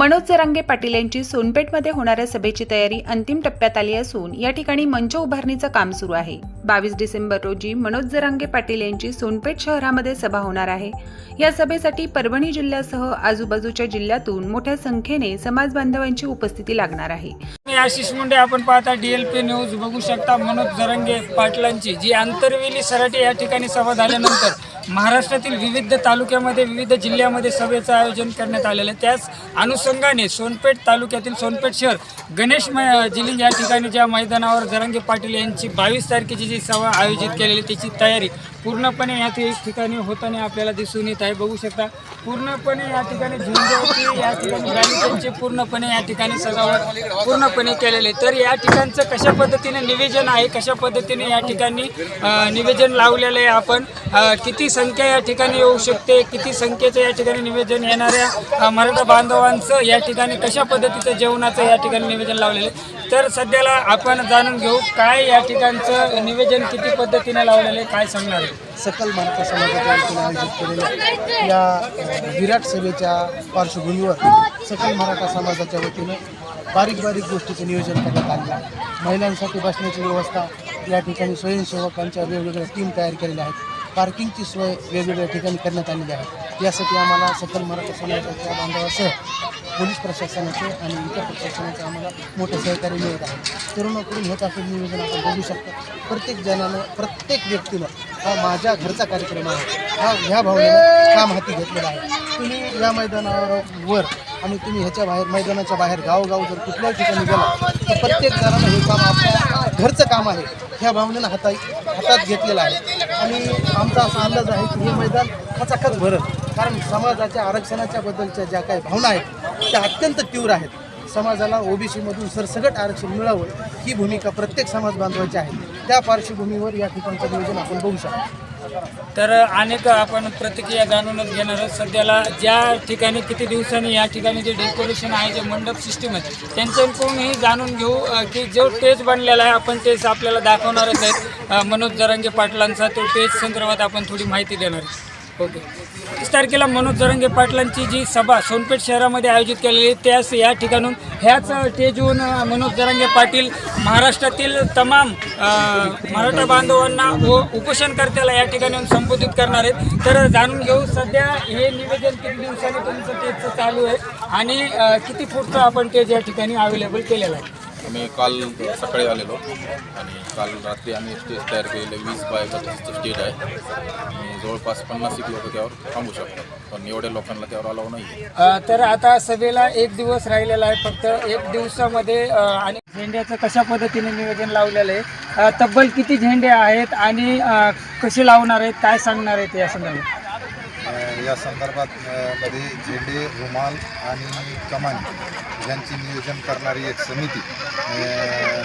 मनोज जरांगे पाटील यांची सोनपेठमध्ये होणाऱ्या सभेची तयारी अंतिम टप्प्यात आली असून या ठिकाणी मंच उभारणीचं काम सुरू आहे. बावीस डिसेंबर रोजी मनोज जरांगे पाटील यांची सोनपेठ शहरामध्ये सभा होणार आहे. या सभेसाठी परभणी जिल्ह्यासह आजूबाजूच्या जिल्ह्यातून मोठ्या संख्येने समाज बांधवांची उपस्थिती लागणार आहे. मी आशिष मुंडे आपण पाहता डीएलपी न्यूज बघू शकता मनोज जरंगे पाटलांची जी आंतरवेली सराटी या ठिकाणी सभा झाल्यानंतर महाराष्ट्रातील विविध तालुक्यामध्ये विविध जिल्ह्यामध्ये सभेचं आयोजन करण्यात आलेलं आहे. त्याच अनुषंगाने सोनपेठ तालुक्यातील सोनपेठ शहर गणेश मै- जिलिंग या ठिकाणी ज्या मैदानावर जरंगे पाटील यांची बावीस तारखेची जी सभा आयोजित केलेली त्याची तयारी पूर्णपणे या ठिकाणी होताना आपल्याला दिसून येत आहे. बघू शकता पूर्णपणे या ठिकाणी झेंड्याची या ठिकाणी गालिचांची पूर्णपणे या ठिकाणी सजावट पूर्णपणे केलेले तर या ठिकाणचं कशा पद्धतीने निवेदन आहे कशा पद्धतीने या ठिकाणी निवेदन लावलेलं आहे आपण किती संख्या या ठिकाणी येऊ शकते. किती संख्येचं या ठिकाणी निवेदन येणाऱ्या मराठा बांधवांचं या ठिकाणी कशा पद्धतीचं जेवणाचं या ठिकाणी निवेदन लावलेलं आहे? तर सध्याला आपण जाणून घेऊ काय या ठिकाणचं निवेदन किती पद्धतीने लावलेलं आहे काय सांगणार आहे? सकल मराठा समाजाच्या आयोजित केलेल्या या विराट सभेच्या पार्श्वभूमीवर सकल मराठा समाजाच्या वतीनं बारीक बारीक गोष्टीचं नियोजन करण्यात आलेलं आहे. महिलांसाठी बसण्याची व्यवस्था या ठिकाणी स्वयंसेवकांच्या वेगवेगळ्या टीम तयार केलेल्या आहेत. पार्किंगची सोय वेगवेगळ्या ठिकाणी करण्यात आलेली आहे. यासाठी आम्हाला सकल मराठा समाजाच्या बांधवासह पोलीस प्रशासनाचे आणि इतर प्रशासनाचे आम्हाला मोठं सहकार्य मिळत आहे. तरुणाकडून होत असलेलं नियोजन आपण बघू शकतो. प्रत्येक जणानं प्रत्येक व्यक्तीनं हा माझ्या घरचा कार्यक्रम आहे. हा ह्या भावनेनं काम हाती घेतलेला आहे. तुम्ही या मैदानावर आणि तुम्ही ह्याच्या बाहेर मैदानाच्या बाहेर गावगाव जर कुठल्याही ठिकाणी गेला तर प्रत्येक जणानं हे काम आपल्या घरचं काम आहे. ह्या भावनेनं हाता हातात घेतलेलं आहे. आणि आमचा असा अंदाज आहे की हे मैदान खचाखच भरत कारण समाजाच्या आरक्षणाच्या बद्दलच्या ज्या काही भावना आहेत त्या अत्यंत तीव्र आहेत. समाजाला ओबीसीमधून सरसगट आरक्षण मिळावं ही भूमिका प्रत्येक समाज बांधवाची आहे. त्या पार्श्वभूमीवर या ठिकाणचं नियोजन आपण बघू शकतो. तर अनेक आपण प्रतिक्रिया जाणूनच घेणार आहोत. सध्याला ज्या ठिकाणी किती दिवसांनी या ठिकाणी जे डेकोरेशन आहे जे मंडप सिस्टीम आहे त्यांच्याकडूनही जाणून घेऊ की जो टेज बनलेला आहे आपण तेच आपल्याला दाखवणारच आहेत. मनोज जरांगे पाटलांचा तो टेज संदर्भात आपण थोडी माहिती देणार आहे ओके. तीस तारखेला मनोज जरंगे पाटलांची जी सभा सोनपेठ शहरामध्ये आयोजित केलेली आहे त्यास या ठिकाणून ह्याच स्टेजहून मनोज जरंगे पाटील महाराष्ट्रातील तमाम मराठा बांधवांना व उपोषणकर्त्याला या ठिकाणी संबोधित करणार आहेत. तर जाणून घेऊ सध्या हे निवेदन किती दिवसांनी तुमचं टेजचं चालू आहे आणि किती फूटचं आपण टेज या ठिकाणी अवेलेबल केलेलं आहे? आम्ही काल सकाळी आलेलो आणि काल रात्री आम्ही स्टेज तयार केलेलं वीस बाय बत्तीसचं स्टेज आहे. आणि जवळपास पन्नास एक लोक त्यावर थांबू शकतात. पण एवढ्या लोकांना त्यावर अलाव नाही अ, तर आता सभेला एक दिवस राहिलेला आहे. फक्त एक दिवसामध्ये अ, आणि झेंड्याचं कशा पद्धतीने नियोजन लावलेलं आहे? अ, तब्बल किती झेंडे आहेत आणि अ, कसे लावणार आहेत? काय सांगणार आहेत या संदर्भात? या संदर्भात मध्ये झेंडे रुमाल आणि कमानी यांची नियोजन करणारी एक समिती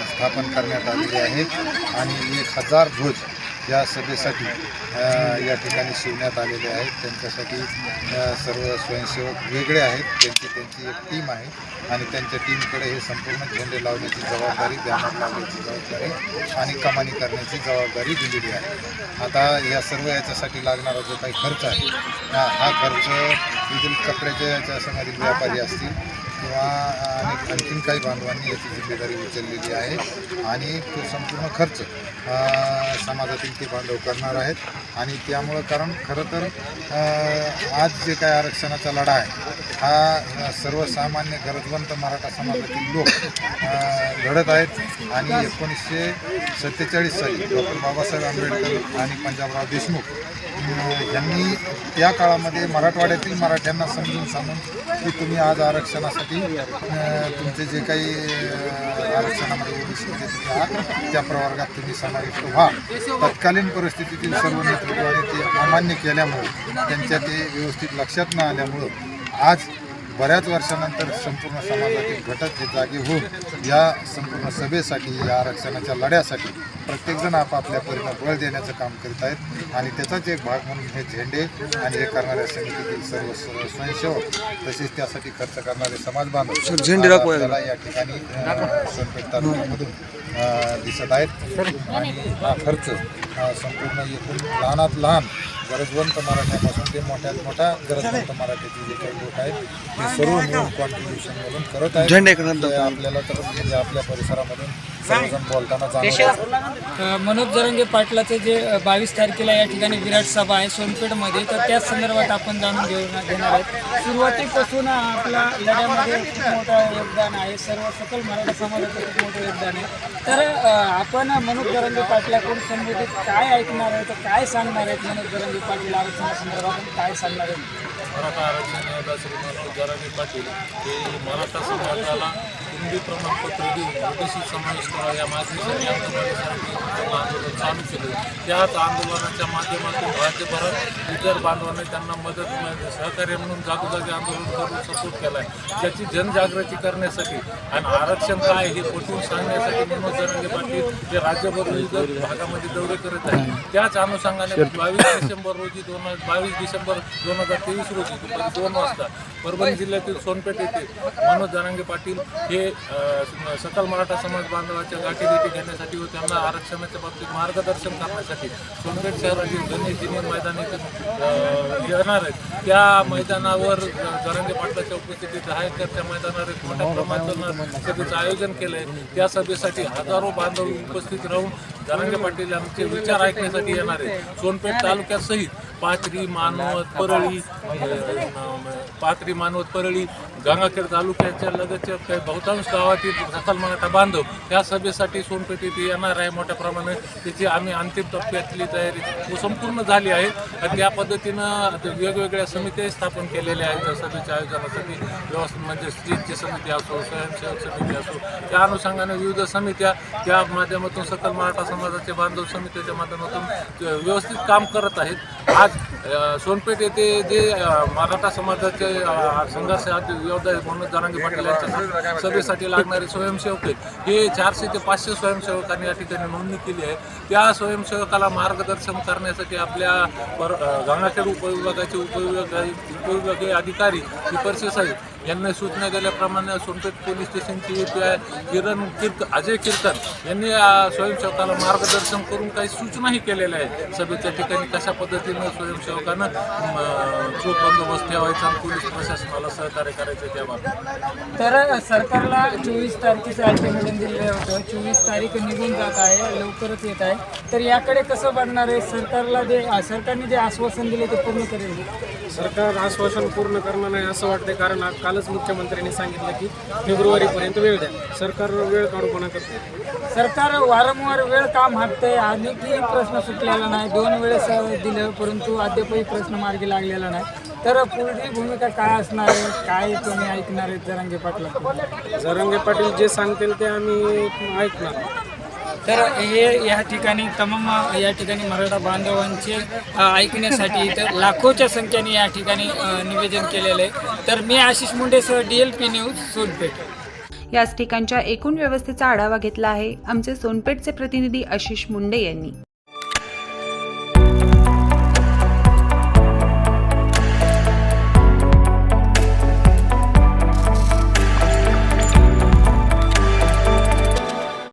स्थापन करण्यात आलेली आहे. आणि एक हजार ध्वज या सभेसाठी या ठिकाणी शिवण्यात आलेले आहेत. त्यांच्यासाठी सर्व स्वयंसेवक वेगळे आहेत. त्यांची त्यांची एक टीम आहे. आणि त्यांच्या टीमकडे हे संपूर्ण झेंडे लावण्याची जबाबदारी बॅनर लावण्याची जबाबदारी आणि कमानी करण्याची जबाबदारी दिलेली आहे. आता या सर्व याच्यासाठी लागणारा जो काही खर्च आहे हा खर्च येथील कपड्याच्या याच्यासमधील व्यापारी असतील किंवा आणि आणखीन काही बांधवांनी याची जिम्मेदारी उचललेली आहे आणि तो संपूर्ण खर्च समाजातील ते बांधव करणार आहेत. आणि त्यामुळं कारण खरं तर आज जे काय आरक्षणाचा लढा आहे हा सर्वसामान्य गरजवंत मराठा समाजातील लोक लढत आहेत. आणि एकोणीसशे सत्तेचाळीस साली डॉक्टर बाबासाहेब आंबेडकर आणि पंजाबराव देशमुख म्हणजे यांनी या काळामध्ये मराठवाड्यातील मराठ्यांना समजून सांगून की तुम्ही आज आरक्षणासाठी तुमचे जे काही आरक्षणामध्ये ओबीसीमध्ये तुम्ही आहात. त्या प्रवर्गात तुम्ही समाविष्ट व्हा. तत्कालीन परिस्थितीतील सर्व नेतृत्वाने ते अमान्य केल्यामुळे त्यांच्या ते व्यवस्थित लक्षात न आल्यामुळं आज बऱ्याच वर्षानंतर संपूर्ण समाजातील घटक हे जागे होऊन या संपूर्ण सभेसाठी या आरक्षणाच्या लढ्यासाठी प्रत्येकजण आपापल्या परीनं बळ देण्याचं काम करीत आहेत. आणि त्याचाच एक भाग म्हणून हे झेंडे आणि हे करणाऱ्या समितीतील सर्व स्वयंसेवक तसेच त्यासाठी खर्च करणारे समाज बांधव झेंडे या ठिकाणी सोनपेठ तालुक्यामधून दिसत आहेत. आणि हा खर्च संपूर्ण एकूण लहानात लहान गरजवंत मराठ्यापासून ते मोठ्यात मोठ्या गरजवंत मराठ्याचे जे काही लोक आहेत ते सर्व मिळून कॉन्ट्रीब्युशनमधून करत आहेत. आपल्याला तर म्हणजे आपल्या परिसरामधून सर्वजण बोलताना जाणवत अ, मनोज जरंगे पाटलाचं जे बावीस तारखेला या ठिकाणी विराट सभा आहे सोनपेठमध्ये तर त्याच संदर्भात आपण जाणून घेऊन घेणार आहेत. सुरुवातीपासून आपला लढ्यामध्ये खूप मोठं योगदान आहे. सर्व सकल मराठा समाजाचं खूप मोठं योगदान आहे. तर अ, आपण मनोज जरंगे पाटलाकडून संबंधित काय ऐकणार आहे तर काय सांगणार आहेत मनोज जरंगे पाटील आरक्षणासंदर्भात? आणि काय सांगणार आहेत? मराठा आरक्षण श्री मनोज जरांगे पाटील हे मराठा समाजाला हिंदी प्रमाणपत्र देऊन ओबीसी समावेश या मागणीसाठी आंदोलनासाठी आंदोलन चालू केलं. त्याच आंदोलनाच्या माध्यमातून राज्यभरात इतर बांधवांनी त्यांना मदत मिळाली, सहकार्य म्हणून जागोजागी आंदोलन करून सपोर्ट केला आहे त्याची जनजागृती करण्यासाठी आणि आरक्षण काय हे पटवून सांगण्यासाठी मनोज जरांगे पाटील जे राज्यभर विविध भागामध्ये दौरे करत आहेत. त्याच अनुषंगाने बावीस डिसेंबर रोजी दोन बावीस डिसेंबर दोन हजार तेवीस रोजी दुपारी दोन वाजता परभणी जिल्ह्यातील सोनपेठ येथे मनोज जरांगे पाटील हे सकल मराठा समाज बांधवाच्या गाठीभेटी घेण्यासाठी व त्यांना आरक्षणाच्या बाबतीत मार्गदर्शन करण्यासाठी सोनपेठ शहरातील गणेश जिने मैदान येणार आहेत. त्या मैदानावर जरांगे पाटलाच्या उपस्थितीत आहे तर त्या मैदानावर एक मोठ्या प्रमाणात सभेचं आयोजन केलं आहे त्या सभेसाठी हजारो बांधव उपस्थित राहून जरांगे पाटील यांचे विचार ऐकण्यासाठी येणार आहे सोनपेठ तालुक्यासहित पाथरी मानवत परळी पाथरी मानवत परळी गंगाखेड तालुक्याच्या लगतच्या काही बहुतांश गावातील सकल मराठा बांधव या सभेसाठी सोनपेठ येथे येणार आहे मोठ्या प्रमाणात. त्याची आम्ही अंतिम टप्प्यातली तयारी संपूर्ण झाली आहे. आणि त्या पद्धतीनं वेगवेगळ्या समित्या स्थापन केलेल्या आहेत. त्या सभेच्या आयोजनासाठी व्यवस्था म्हणजे स्त्रीची समिती असो स्वयंसेवक समिती असो त्या अनुषंगाने विविध समित्या त्या माध्यमातून सकल मराठा समाजाचे बांधव समितीच्या माध्यमातून व्यवस्थित काम करत आहेत. आज सोनपेठ येथे जे मराठा समाजाचे संघर्ष योद्धा म्हणून जरांगे पाटील यांच्या सभेसाठी लागणारे स्वयंसेवक आहेत. हे चारशे ते पाचशे स्वयंसेवकांनी या ठिकाणी नोंदणी केली आहे. त्या स्वयंसेवकाला मार्गदर्शन करण्यासाठी आपल्या पर गंगाखेड उपविभागाचे उपविभाग उपविभागीय अधिकारी परिषद साहेब यांनी सूचना दिल्याप्रमाणे सोनपेठ पोलीस स्टेशनचे पी आय किरण किर्क अजय कीर्तन यांनी स्वयंसेवकाला मार्गदर्शन करून काही सूचनाही केलेल्या आहेत. सभेच्या ठिकाणी कशा पद्धतीनं स्वयंसेवकानं चोख बंदोबस्त ठेवायचा पोलीस प्रशासनाला सहकार्य करायचं बाबतीत? तर सरकारला चोवीस तारखेचं अल्टिमेटम दिलेलं होतं. चोवीस तारीख निघून जात आहे लवकरच येत आहे. तर याकडे कसं बघणार आहे? सरकारला जे सरकारने जे आश्वासन दिले ते पूर्ण करेल? सरकार आश्वासन पूर्ण करणार नाही असं वाटतंय कारण आज कालच मुख्यमंत्र्यांनी सांगितलं की फेब्रुवारीपर्यंत वेळ द्या. सरकार वेळ काढूपणा करते सरकार वारंवार वेळ का मागतंय आणखी प्रश्न सुटलेला नाही. दोन वेळेस दिलं परंतु अद्यापही प्रश्न मार्गी लागलेला नाही. तर पुढची भूमिका काय असणार आहे? काय तुम्ही ऐकणार आहेत जरांगे पाटला? जरंगे पाटील जे सांगतील ते आम्ही ऐकणार. तर हे या ठिकाणी तमाम या ठिकाणी मराठा बांधवांचे ऐकण्यासाठी इथं लाखोच्या संख्येने या ठिकाणी निवेदन केलेलं आहे. तर मी Ashish मुंडेसह D L P news Sonpeth. याच ठिकाणच्या एकूण व्यवस्थेचा आढावा घेतला आहे. आमचे सोनपेठचे प्रतिनिधी आशिष मुंडे यांनी.